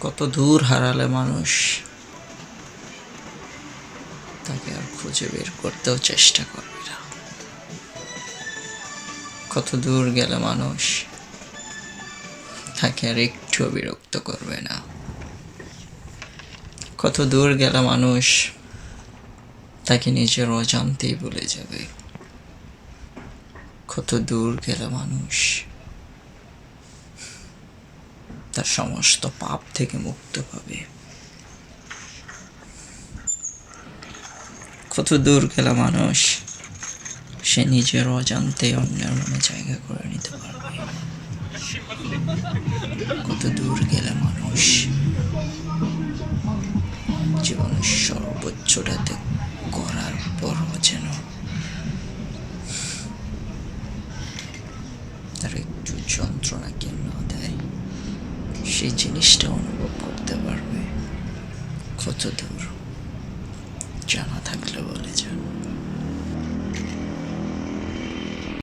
কত দূর হারালে মানুষ। তাকে আর খুঁজে বের করতেও চেষ্টা করবে না। কত দূর গেলে মানুষ তাকে আর একটুও বিরক্ত করবে না। কত দূর গেলে মানুষ তাকে নিজের অজান্তেই ভুলে যাবে। কত দূর গেলে মানুষ তার সমস্ত পাপ থেকে মুক্ত পাবে। কত দূর গেলে মানুষ, সে নিজের অজান্তে অন্যের মনে জায়গা করে নিতে পারবে। কত দূর গেলে মানুষ, জীবনের সর্বোচ্চটাতে করার পরও যেন তার একটু যন্ত্রণা কেন দেয়। সেই জিনিসটা অনুভব করতে পারবে। কত দূর? জানা থাকলে বলে যাবে